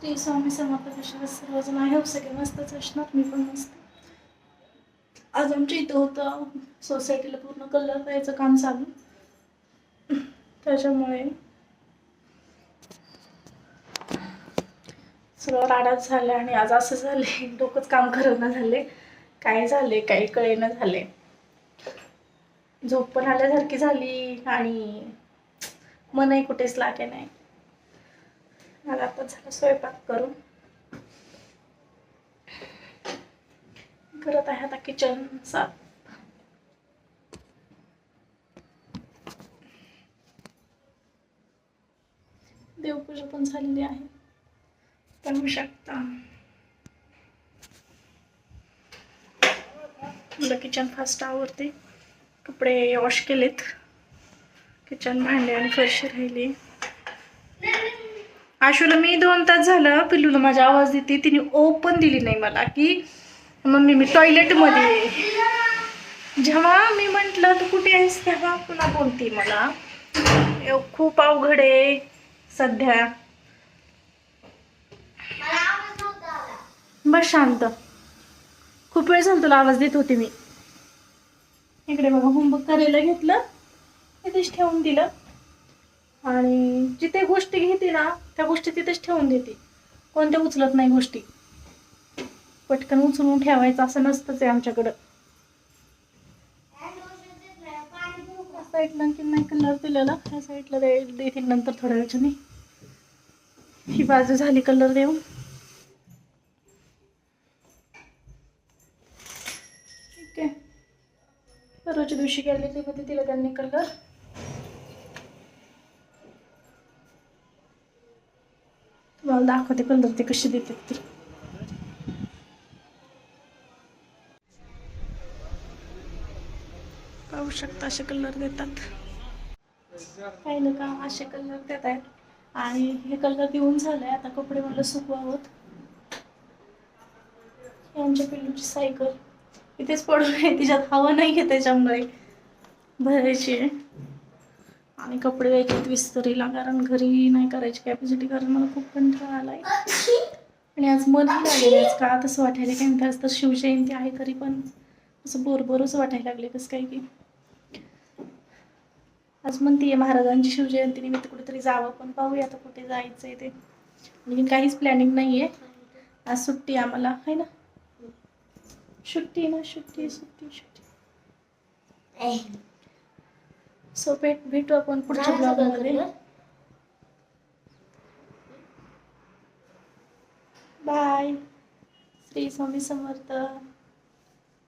श्री स्वामी समर्थ कशा सर्वजण आहे हो सगळे मस्तच असणार मी पण मस्त. आज आमच्या इथं होतं सोसायटीला पूर्ण कलर द्यायचं काम चालू. त्याच्यामुळे सगळं राडाच झालं आणि आज असं झाले डोकंच काम करणं झाले. काय झाले काही कळेनं झाले. झोप पण आल्यासारखी झाली आणि मनही कुठेच लागे नाही. मला आता झालं स्वयंपाक करून. करत आहे आता किचन साफ देवपूजा पण झालेली आहे. पाहू शकता. मला किचन फास्ट आवडते. कपडे वॉश केलेत. किचन भांडे आणि फरशी राहिली. आशूला मी दोन तास झालं पिल्लूला माझा आवाज देते. तिने ओपन दिली नाही मला की मम्मी मी टॉयलेटमध्ये जेव्हा मी म्हटलं तू कुठे आहेस? तेव्हा पुन्हा बोलते मला खूप अवघड आहे सध्या. बस शांत. खूप वेळ झाला तुला आवाज देत होते मी. इकडे बघा होमवर्क करायला घेतलं. तिथेच ठेवून दिलं. आणि गोष्टी घेते ना त्या गोष्टी तिथेच ठेवून देते. कोणत्या उचलत नाही गोष्टी. पटकन उचलून ठेवायचं असं नसतंच आहे आमच्याकडं. साईडला आणखी नाही कलर दिलेला. ह्या साईडला दे- देतील नंतर थोड्या वेळाने. ही बाजू झाली कलर देऊन. ठीक आहे. परवाच्या दिवशी गेले ते मध्ये दिला त्यांनी कलर तुम्हाला दाखवते कलर ते कसे देतात ते पाहू शकता असे कलर देतात काही लोक असे कलर देत आहेत आणि हे कलर देऊन झाले आता कपडे मला सुकवावत आमच्या पिल्लूची सायकल इथेच पडून आहे तिच्यात हवा नाही आहे त्याच्यामुळे भरायची आहे आणि कपडे द्यायचे विस्तरीला कारण घरी नाही करायची कॅपॅसिटी कारण मला खूप कंटाळा आलाय. आणि आज मनही लागेल आज का तसं वाटायला काय म्हणतात आज तर शिवजयंती आहे तरी पण असं बोर बोरच वाटायला लागले कसं काय की आज म्हणतीये महाराजांची शिवजयंती निमित्त कुठेतरी जावं पण पाहूया आता कुठे जायचं आहे ते. आणि काहीच प्लॅनिंग नाही आहे आज सुट्टी आहे आम्हाला. आहे ना? सुट्टी ना सुट्टी सुट्टी सुट्टी. सो भेट भेटू आपण पुढच्या ब्लॉगमध्ये बाय श्री स्वामी समर्थ